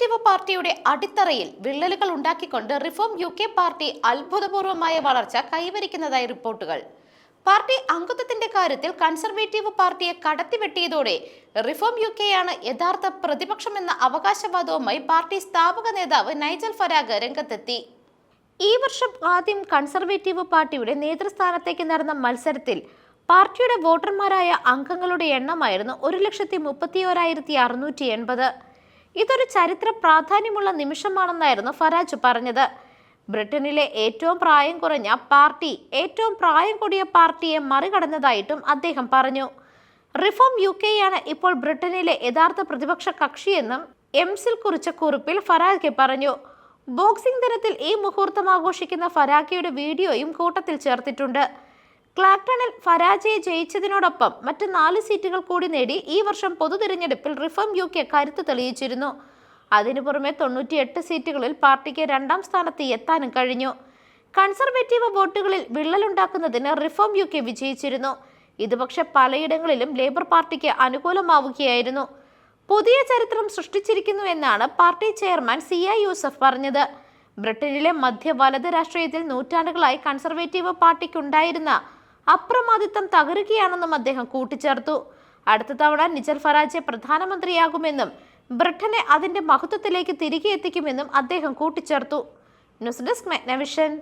Conservative പാർട്ടിയുടെ അടിത്തറയിൽ വിള്ളലുകൾ ഉണ്ടാക്കിക്കൊണ്ട് റിഫോം യു കെ പാർട്ടി അത്ഭുതപൂർവമായ വളർച്ച കൈവരിക്കുന്നതായി റിപ്പോർട്ടുകൾ. പാർട്ടി അംഗത്വത്തിന്റെ കാര്യത്തിൽ കൺസർവേറ്റീവ് പാർട്ടിയെ കടത്തിവെട്ടിയതോടെ റിഫോം യു കെ ആണ് യഥാർത്ഥ പ്രതിപക്ഷം എന്ന അവകാശവാദവുമായി പാർട്ടി സ്ഥാപക നേതാവ് നൈജൽ ഫരാഗ് രംഗത്തെത്തി. ഈ വർഷം ആദ്യം കൺസർവേറ്റീവ് പാർട്ടിയുടെ നേതൃസ്ഥാനത്തേക്ക് നടന്ന മത്സരത്തിൽ പാർട്ടിയുടെ വോട്ടർമാരായ അംഗങ്ങളുടെ എണ്ണമായിരുന്നു ഒരു ലക്ഷത്തി മുപ്പത്തി ഓരായിരത്തി അറുന്നൂറ്റി എൺപത്. ഇതൊരു ചരിത്ര പ്രാധാന്യമുള്ള നിമിഷമാണെന്നായിരുന്നു ഫരാജ് പറഞ്ഞത്. ബ്രിട്ടനിലെ ഏറ്റവും പ്രായം കുറഞ്ഞ പാർട്ടി ഏറ്റവും പ്രായം കൂടിയ പാർട്ടിയെ മറികടന്നതായിട്ടും അദ്ദേഹം പറഞ്ഞു. റിഫോം യു ആണ് ഇപ്പോൾ ബ്രിട്ടനിലെ യഥാർത്ഥ പ്രതിപക്ഷ കക്ഷിയെന്നും എംസിൽ കുറിച്ച കുറിപ്പിൽ ഫരാഖെ പറഞ്ഞു. ബോക്സിംഗ് ദിനത്തിൽ ഈ മുഹൂർത്തം ആഘോഷിക്കുന്ന ഫരാഖയുടെ വീഡിയോയും കൂട്ടത്തിൽ ചേർത്തിട്ടുണ്ട്. ക്ലാക്ടണിൽ ഫരാജയെ ജയിച്ചതിനോടൊപ്പം മറ്റ് നാല് സീറ്റുകൾ കൂടി നേടി ഈ വർഷം പൊതു തിരഞ്ഞെടുപ്പിൽ റിഫോം യു കെ കരുത്ത് തെളിയിച്ചിരുന്നു. അതിനു പുറമെ തൊണ്ണൂറ്റിയെട്ട് സീറ്റുകളിൽ പാർട്ടിക്ക് രണ്ടാം സ്ഥാനത്ത് എത്താനും കഴിഞ്ഞു. കൺസർവേറ്റീവ് വോട്ടുകളിൽ വിള്ളലുണ്ടാക്കുന്നതിന് റിഫോം യു കെ വിജയിച്ചിരുന്നു. ഇത് പക്ഷെ പലയിടങ്ങളിലും ലേബർ പാർട്ടിക്ക് അനുകൂലമാവുകയായിരുന്നു. പുതിയ ചരിത്രം സൃഷ്ടിച്ചിരിക്കുന്നു എന്നാണ് party chairman Zia Yusuf പറഞ്ഞത്. ബ്രിട്ടനിലെ മധ്യ വലത് രാഷ്ട്രീയത്തിൽ നൂറ്റാണ്ടുകളായി കൺസർവേറ്റീവ് പാർട്ടിക്കുണ്ടായിരുന്ന അപ്രമാദിത്വം തകരുകയാണെന്നും അദ്ദേഹം കൂട്ടിച്ചേർത്തു. അടുത്ത തവണ നിജൽ ഫറാജെ പ്രധാനമന്ത്രിയാകുമെന്നും ബ്രിട്ടനെ അതിന്റെ മഹത്വത്തിലേക്ക് തിരികെ എത്തിക്കുമെന്നും അദ്ദേഹം കൂട്ടിച്ചേർത്തു. News desk മെഗ്നവിഷൻ.